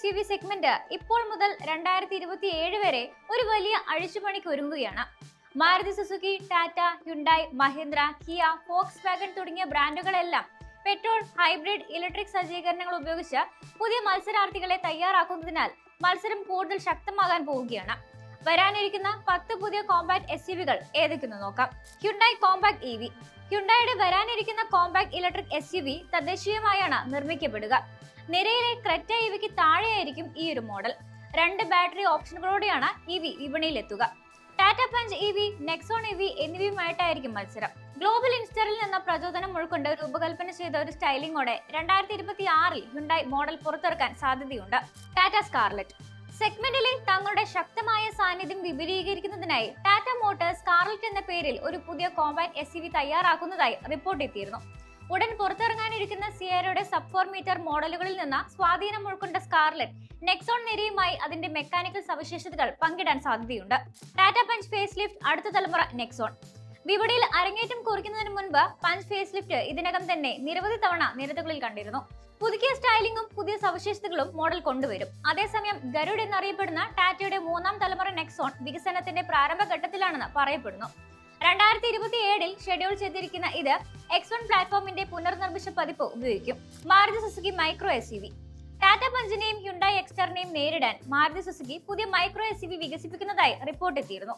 S U V segment ഇപ്പോൾ മുതൽ രണ്ടായിരത്തി ഇരുപത്തി ഏഴ് വരെ ഒരു വലിയ അഴിച്ചുപണിക്ക് ഒരുങ്ങുകയാണ്. Maruti Suzuki Tata Hyundai Mahindra Kia Volkswagen തുടങ്ങിയ ബ്രാൻഡുകളെല്ലാം പെട്രോൾ ഹൈബ്രിഡ് ഇലക്ട്രിക് സജ്ജീകരണങ്ങൾ ഉപയോഗിച്ച് പുതിയ മത്സരാർത്ഥികളെ തയ്യാറാക്കുന്നതിനാൽ മത്സരം കൂടുതൽ ശക്തമാകാൻ പോവുകയാണ്. വരാനിരിക്കുന്ന പത്ത് പുതിയ കോമ്പാക്ട് എസ് യു വികൾ ഏതൊക്കെയെന്ന് നോക്കാം. ഹ്യുണ്ടായി കോമ്പാക്ട് ഇ വി ഹ്യുണ്ടായുടെ വരാനിരിക്കുന്ന compact electric S U V തദ്ദേശീയമായാണ് നിർമ്മിക്കപ്പെടുക. നിരയിലെ ക്രെറ്റ ഇ വിക്ക് താഴെയായിരിക്കും ഈ ഒരു മോഡൽ. രണ്ട് ബാറ്ററി ഓപ്ഷനുകളോടെയാണ് E V വിപണിയിലെത്തുക. Tata Punch E V Nexon E V എന്നിവയുമായിട്ടായിരിക്കും മത്സരം. ഗ്ലോബൽ ഇൻസ്റ്ററിൽ നിന്ന് പ്രചോദനം ഉൾക്കൊണ്ട് രൂപകൽപ്പന ചെയ്ത ഒരു സ്റ്റൈലിംഗോടെ രണ്ടായിരത്തി ഇരുപത്തി ആറിൽ ഹുണ്ടായി മോഡൽ പുറത്തിറക്കാൻ സാധ്യതയുണ്ട്. ടാറ്റ സ്കാർലറ്റ്. സെഗ്മെന്റിലെ തങ്ങളുടെ ശക്തമായ സാന്നിധ്യം വിപുലീകരിക്കുന്നതിനായി ടാറ്റ മോട്ടോഴ്സ് സ്കാർലറ്റ് എന്ന പേരിൽ ഒരു പുതിയ കോമ്പാക്ട് എസ് തയ്യാറാക്കുന്നതായി റിപ്പോർട്ട് എത്തിയിരുന്നു. ഉടൻ പുറത്തിറങ്ങാനിരിക്കുന്ന സിയറയുടെ സബ് ഫോർ മീറ്റർ മോഡലുകളിൽ നിന്ന് സ്വാധീനം ഉൾക്കൊണ്ട സ്കാർലറ്റ് നെക്സോൺ നിരയുമായി അതിന്റെ മെക്കാനിക്കൽ സവിശേഷതകൾ പങ്കിടാൻ സാധ്യതയുണ്ട്. ടാറ്റ പഞ്ച് ഫേസ് ലിഫ്റ്റ് അടുത്ത തലമുറ നെക്സോൺ വിപണിയിൽ അരങ്ങേറ്റം കുറിക്കുന്നതിന് മുൻപ് പഞ്ച് ഫേസ് ലിഫ്റ്റ് ഇതിനകം തന്നെ നിരവധി തവണ നിരത്തുകളിൽ കണ്ടിരുന്നു. പുതുക്കിയ സ്റ്റൈലിംഗും പുതിയ സവിശേഷതകളും മോഡൽ കൊണ്ടുവരും. അതേസമയം ഗരുഡ് എന്നറിയപ്പെടുന്ന ടാറ്റയുടെ മൂന്നാം തലമുറ നെക്സോൺ വികസനത്തിന്റെ പ്രാരംഭഘട്ടത്തിലാണെന്ന് പറയപ്പെടുന്നു. രണ്ടായിരത്തി ഇരുപത്തി ഏഴിൽ ഷെഡ്യൂൾ ചെയ്തിരിക്കുന്ന ഇത് എക്സ് വൺ പ്ലാറ്റ്ഫോമിന്റെ പുനർനിർമ്മിച്ച പതിപ്പ് ഉപയോഗിക്കും. Maruti Suzuki micro S V. Tata പഞ്ചിനെയും Hyundai എക്സ്റ്ററിനെയും നേരിടാൻ മാരുതി സുസുക്കി പുതിയ മൈക്രോ എസ് യു വി വികസിപ്പിക്കുന്നതായി റിപ്പോർട്ട് എത്തിയിരുന്നു.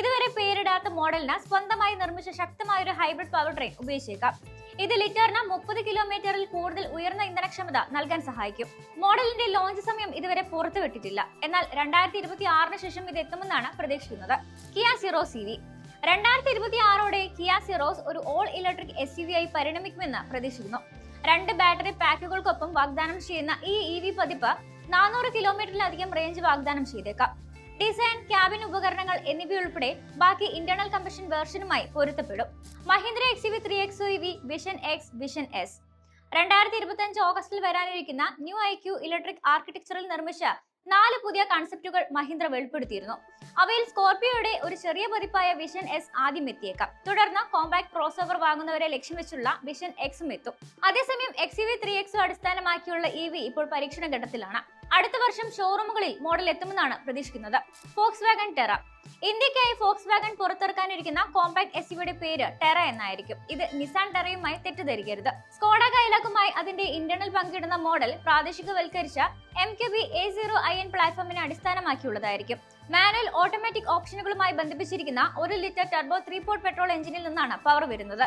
ഇതുവരെ പേരിടാത്ത മോഡലിന് സ്വന്തമായി നിർമ്മിച്ച ശക്തമായ ഒരു ഹൈബ്രിഡ് പവർ ട്രെയിൻ ഉപയോഗിച്ചേക്കാം. ഇത് ലിറ്ററിന് മുപ്പത് കിലോമീറ്ററിൽ കൂടുതൽ ഉയർന്ന ഇന്ധനക്ഷമത നൽകാൻ സഹായിക്കും. മോഡലിന്റെ ലോഞ്ച് സമയം ഇതുവരെ പുറത്തുവിട്ടിട്ടില്ല എന്നാൽ രണ്ടായിരത്തി ഇരുപത്തി ആറിന് ശേഷം ഇത് എത്തുമെന്നാണ് പ്രതീക്ഷിക്കുന്നത്. കിയ സിറോ സി വി രണ്ടായിരത്തി ഇരുപത്തി ആറോടെ കിയ സിറോസ് ഒരു all electric S U V ആയി പരിണമിക്കുമെന്ന് പ്രതീക്ഷിക്കുന്നു. രണ്ട് ബാറ്ററി പാക്കുകൾക്കൊപ്പം വാഗ്ദാനം ചെയ്യുന്ന ഈ ഇ വി പതിപ്പ് നാനൂറ് കിലോമീറ്ററിലധികം റേഞ്ച് വാഗ്ദാനം ചെയ്തേക്കാം. ഡിസൈൻ ക്യാബിൻ ഉപകരണങ്ങൾ എന്നിവയുൾപ്പെടെ ബാക്കി ഇന്റേണൽ കമ്പഷൻ വേർഷനുമായി പൊരുത്തപ്പെടും. Mahindra X V three X V vision X vision S രണ്ടായിരത്തി ഇരുപത്തി അഞ്ച് ഓഗസ്റ്റിൽ വരാനിരിക്കുന്ന ന്യൂ ഐ ക്യൂ ഇലക്ട്രിക് ആർക്കിടെക്ചറിൽ നിർമ്മിച്ച നാല് പുതിയ കൺസെപ്റ്റുകൾ മഹീന്ദ്ര വെളിപ്പെടുത്തിയിരുന്നു. അവയിൽ സ്കോർപിയോയുടെ ഒരു ചെറിയ പതിപ്പായ വിഷൻ എസ് ആദ്യം എത്തിയേക്കാം. തുടർന്ന് കോമ്പാക്ട് ക്രോസ് ഓവർ വാങ്ങുന്നവരെ ലക്ഷ്യം വെച്ചുള്ള വിഷൻ എക്സും എത്തും. അതേസമയം എക്സ് വി ത്രീ എക്സും അടിസ്ഥാനമാക്കിയുള്ള ഇ വി ഇപ്പോൾ പരീക്ഷണ ഘട്ടത്തിലാണ്. അടുത്ത വർഷം ഷോറൂമുകളിൽ മോഡൽ എത്തുമെന്നാണ് പ്രതീക്ഷിക്കുന്നത്. ഫോക്സ് വാഗൺ ടെറ ഇന്ത്യക്കായി ഫോക്സ് വാഗൺ പുറത്തിറക്കാനിരിക്കുന്ന കോമ്പാക്ട് എസ് യുടെ പേര് ടെറ എന്നായിരിക്കും. ഇത് നിസാൻ ടെറയുമായി തെറ്റിദ്ധരിക്കരുത്. സ്കോഡ കൈലാക്കുമായി അതിന്റെ ഇന്റർണൽ പങ്കിടുന്ന model പ്രാദേശികവൽക്കരിച്ച M K B A zero I N പ്ലാറ്റ്ഫോമിനെ അടിസ്ഥാനമാക്കിയുള്ളതായിരിക്കും. മാനുവൽ ഓട്ടോമാറ്റിക് ഓപ്ഷനുകളുമായി ബന്ധിപ്പിച്ചിരിക്കുന്ന ഒരു litre turbo three port petrol എഞ്ചിനിൽ നിന്നാണ് പവർ വരുന്നത്.